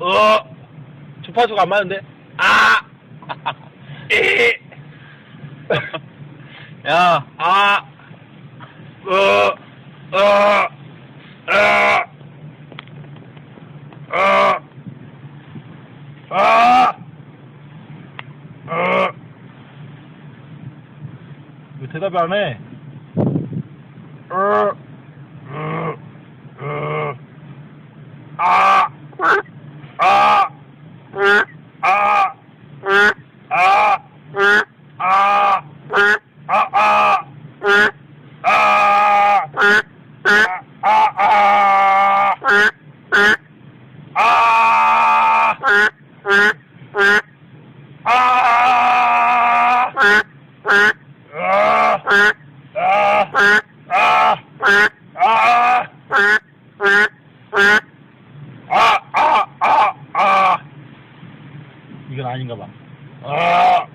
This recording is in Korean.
어, 주파수가 안 맞는데? 아! 이! 야, 아! 어, 어, 어, 어, 아! 어. 왜 대답이 안 해? 어, 아아 아아 아아아 아아 아아 으아 으아 으아 으아 아, 아, 아, 아. 이건 아닌가 봐. 아.